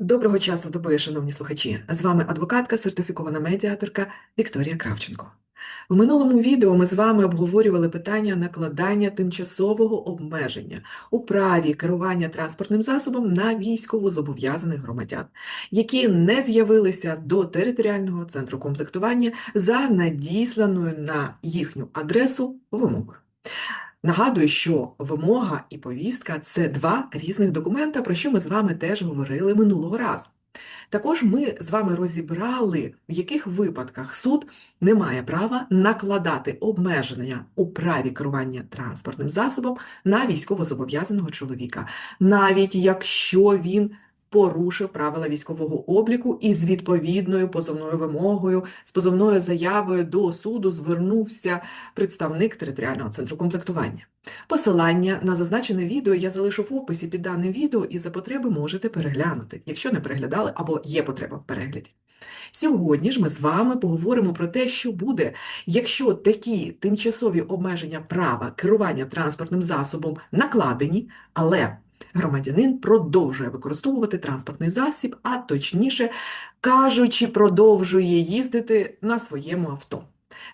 Доброго часу доби, шановні слухачі! З вами адвокатка, сертифікована медіаторка Вікторія Кравченко. В минулому відео ми з вами обговорювали питання накладання тимчасового обмеження у праві керування транспортним засобом на військовозобов'язаних громадян, які не з'явилися до територіального центру комплектування за надісланою на їхню адресу вимогою. Нагадую, що вимога і повістка це два різних документа, про що ми з вами теж говорили минулого разу. Також ми з вами розібрали, в яких випадках суд не має права накладати обмеження у праві керування транспортним засобом на військовозобов'язаного чоловіка, навіть якщо він порушив правила військового обліку і з відповідною позовною вимогою, з позовною заявою до суду звернувся представник територіального центру комплектування. Посилання на зазначене відео я залишу в описі під даним відео і за потреби можете переглянути, якщо не переглядали або є потреба в перегляді. Сьогодні ж ми з вами поговоримо про те, що буде, якщо такі тимчасові обмеження права керування транспортним засобом накладені, але громадянин продовжує використовувати транспортний засіб, а точніше кажучи, продовжує їздити на своєму авто.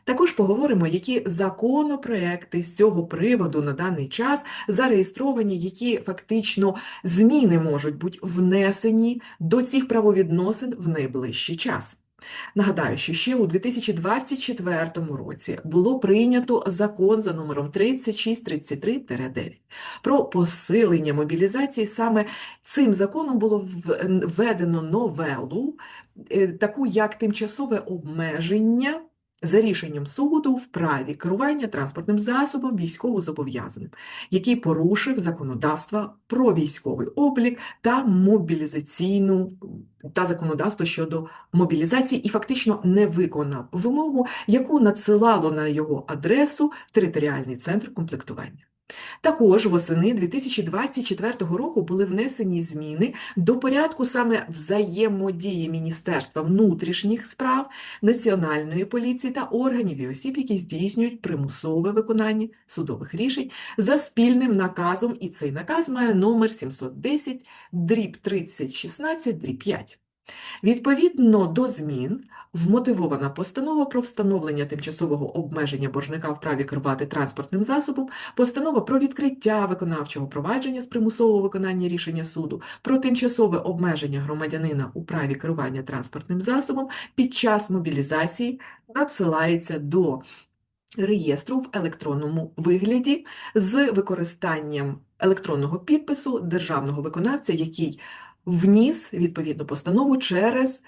Також поговоримо, які законопроекти з цього приводу на даний час зареєстровані, які фактично зміни можуть бути внесені до цих правовідносин в найближчий час. Нагадаю, що ще у 2024 році було прийнято закон за номером 3633-9 про посилення мобілізації. Саме цим законом було введено новелу, е, таку як тимчасове обмеження за рішенням суду в праві керування транспортним засобом військовозобов'язаним, який порушив законодавство про військовий облік та мобілізаційну та законодавство щодо мобілізації і фактично не виконав вимогу, яку надсилало на його адресу територіальний центр комплектування. Також восени 2024 року були внесені зміни до порядку саме взаємодії Міністерства внутрішніх справ, Національної поліції та органів і осіб, які здійснюють примусове виконання судових рішень за спільним наказом, і цей наказ має номер 710 дріб 3016 дріб 5. Відповідно до змін, вмотивована постанова про встановлення тимчасового обмеження боржника в праві керувати транспортним засобом, постанова про відкриття виконавчого провадження з примусового виконання рішення суду, про тимчасове обмеження громадянина у праві керування транспортним засобом під час мобілізації надсилається до реєстру в електронному вигляді з використанням електронного підпису державного виконавця, який вніс відповідну постанову через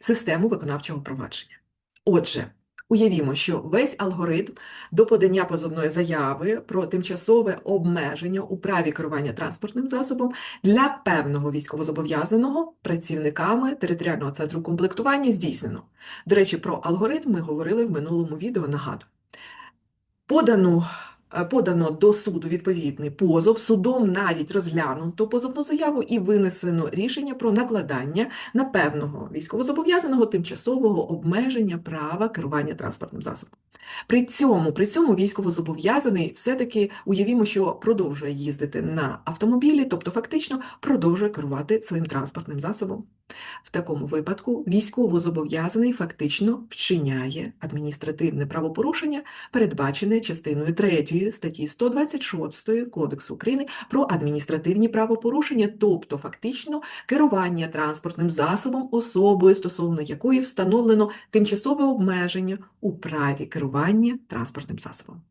систему виконавчого провадження. Отже, уявімо, що весь алгоритм до подання позовної заяви про тимчасове обмеження у праві керування транспортним засобом для певного військовозобов'язаного працівниками територіального центру комплектування здійснено. До речі, про алгоритм ми говорили в минулому відео, нагадую. Подану подано до суду відповідний позов, судом навіть розглянуто позовну заяву і винесено рішення про накладання на певного військовозобов'язаного тимчасового обмеження права керування транспортним засобом. При цьому при цьому військовозобов'язаний все-таки уявімо, що продовжує їздити на автомобілі, тобто фактично продовжує керувати своїм транспортним засобом. В такому випадку військовозобов'язаний фактично вчиняє адміністративне правопорушення, передбачене частиною 3 статті 126 Кодексу України про адміністративні правопорушення, тобто фактично керування транспортним засобом особою, стосовно якої встановлено тимчасове обмеження у праві керування транспортним засобом.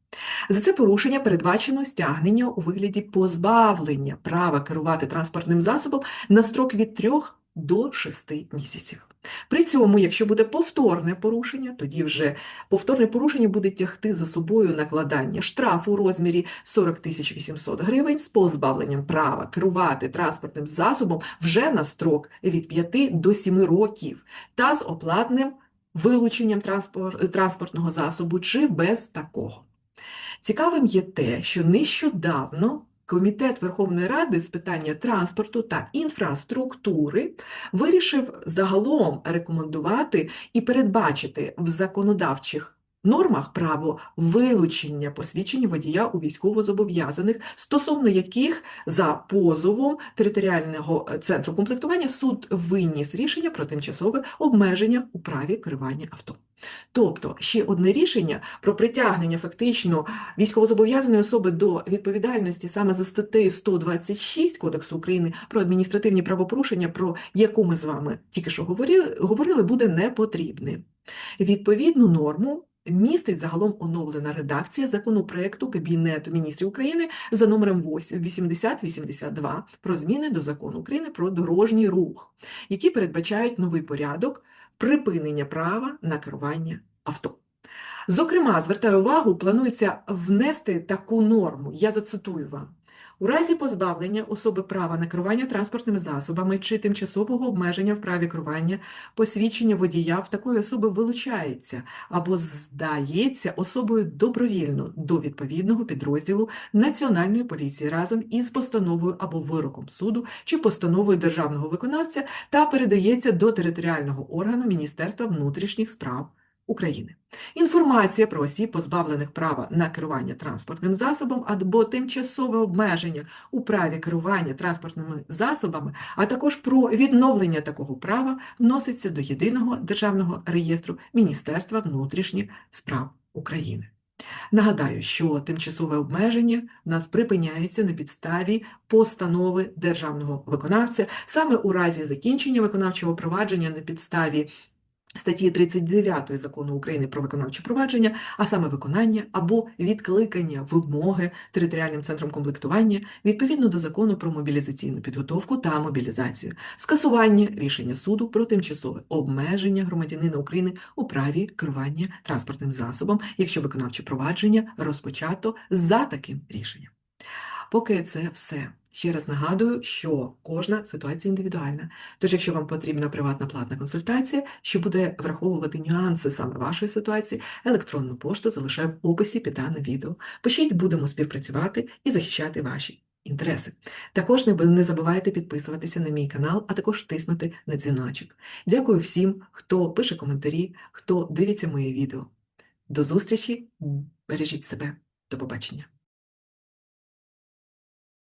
За це порушення передбачено стягнення у вигляді позбавлення права керувати транспортним засобом на строк від 3 до 6 місяців. При цьому, якщо буде повторне порушення, тоді вже повторне порушення буде тягти за собою накладання штрафу у розмірі 40 800 гривень з позбавленням права керувати транспортним засобом вже на строк від 5 до 7 років та з оплатним вилученням транспортного засобу чи без такого. Цікавим є те, що нещодавно Комітет Верховної Ради з питання транспорту та інфраструктури вирішив загалом рекомендувати і передбачити в законодавчих нормах право вилучення посвідчення водія у військовозобов'язаних, стосовно яких за позовом територіального е, центру комплектування суд виніс рішення про тимчасове обмеження у праві керування авто. Тобто ще одне рішення про притягнення фактично військовозобов'язаної особи до відповідальності саме за статтею 126 Кодексу України про адміністративні правопорушення, про яку ми з вами тільки що говорили, говорили буде не потрібним. Відповідну норму містить загалом оновлена редакція законопроекту Кабінету міністрів України за номером 8 8082 про зміни до закону України про дорожній рух, які передбачають новий порядок припинення права на керування авто. Зокрема, звертаю увагу, планується внести таку норму. Я зацитую вам. У разі позбавлення особи права на керування транспортними засобами чи тимчасового обмеження в праві керування, посвідчення водія в такої особи вилучається або здається особою добровільно до відповідного підрозділу Національної поліції разом із постановою або вироком суду чи постановою державного виконавця та передається до територіального органу Міністерства внутрішніх справ України. Інформація про осіб, позбавлених права на керування транспортним засобом або тимчасове обмеження у праві керування транспортними засобами, а також про відновлення такого права вноситься до Єдиного державного реєстру Міністерства внутрішніх справ України. Нагадаю, що тимчасове обмеження в нас припиняється на підставі постанови державного виконавця саме у разі закінчення виконавчого провадження на підставі статті 39 Закону України про виконавче провадження, а саме виконання або відкликання вимоги територіальним центром комплектування відповідно до Закону про мобілізаційну підготовку та мобілізацію, скасування рішення суду про тимчасове обмеження громадянина України у праві керування транспортним засобом, якщо виконавче провадження розпочато за таким рішенням. Поки це все. Ще раз нагадую, що кожна ситуація індивідуальна. Тож, якщо вам потрібна приватна платна консультація, що буде враховувати нюанси саме вашої ситуації, електронну пошту залишаю в описі під даним відео. Пишіть, будемо співпрацювати і захищати ваші інтереси. Також не забувайте підписуватися на мій канал, а також тиснути на дзвіночок. Дякую всім, хто пише коментарі, хто дивиться моє відео. До зустрічі, бережіть себе, до побачення.